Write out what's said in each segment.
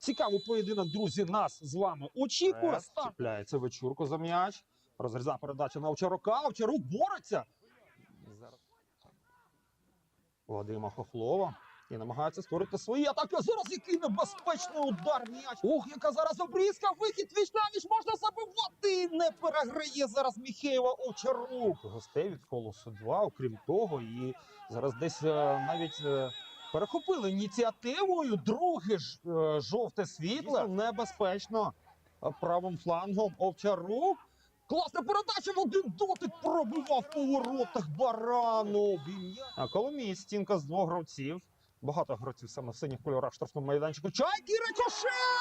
Цікавий поєдинок, друзі, нас з вами очікує. Старт. Чіпляється вечірку за м'яч. Розріза передача на Овчарука. Овчарук бореться. Вадима Хохлова. І намагається створити свої атаки. Зараз який небезпечний удар м'яч. Ох, яка зараз обрізка. Вихід віч на віч можна забивати. Не переграє зараз Міхеєва Овчарук. Гостей від колосу 2, окрім того, і зараз десь е, навіть. Е, Перехопили ініціативою. Друге ж е, жовте світло. Небезпечно. Правим флангом Овчарук. Класна передача в один дотик пробивав по воротах барану. А Коломій стінка з двох гравців. Багато гравців саме в синіх кольорах штрафного майданчику. Чайки рикошет!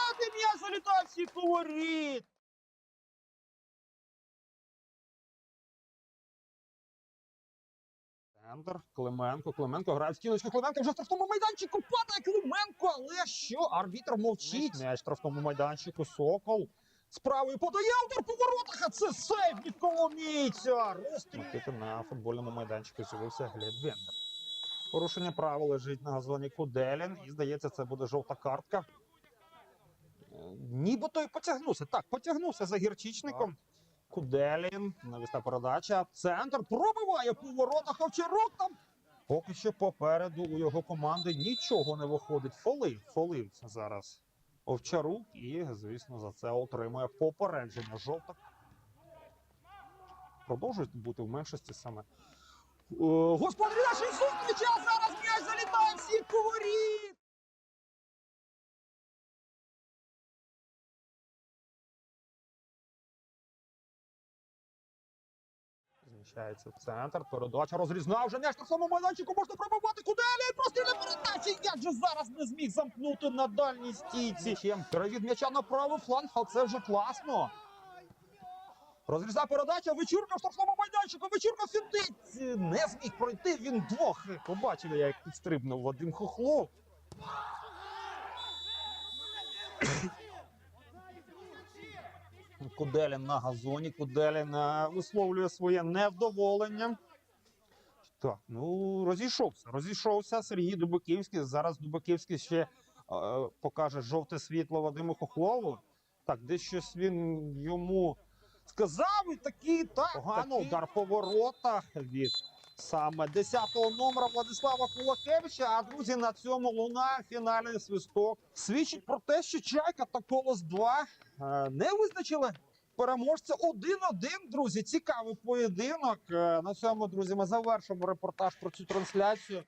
Центр, Клименко, Клименко грає в стіночку. Клименко вже в штрафному майданчику. Падає Клименко, але що? Арбітр мовчить. М'яч в штрафному майданчику. Сокол. З правої подає удар по воротах, а це сейф від Коломійця. Розстріл. На футбольному майданчику з'явився Глеб Вендер. Порушення правил лежить на газоні Куделін. І здається, це буде жовта картка. Е, Нібито й потягнувся. Так, потягнувся за гірчичником. Куделін, навісна передача. Центр пробиває по воротах Овчарук там. Поки що попереду у його команди нічого не виходить. Фолив, фолив зараз Овчарук. І, звісно, за це отримує попередження жовта. Продовжують бути в меншості саме. Е, Господарі нашої зустрічі, а зараз м'яч залітає Зміщається в центр, передача розрізна, вже м'яч на самому майданчику можна пробивати Куделі, прострільна передача, як же зараз не зміг замкнути на дальній стійці. Чим перевід м'яча на правий фланг, а це вже класно. Розрізна передача, вечірка в штрафному майданчику, вечірка фінтить. Не зміг пройти, він двох. Побачили, як підстрибнув Вадим Хохлов. Куделін на газоні, Куделін висловлює своє невдоволення. Так, ну розійшовся. Розійшовся Сергій Дубаківський. Зараз Дубаківський ще е, покаже жовте світло Вадиму Хохлову. Так, десь щось він йому сказав і такий так. Погано удар по воротах від саме 10-го номера Владислава Кулакевича. А друзі, на цьому лунає фінальний свисток. Свідчить про те, що Чайка та Колос 2 е, не визначили переможця 1-1, друзі. Цікавий поєдинок. Е, На цьому, друзі, ми завершимо репортаж про цю трансляцію.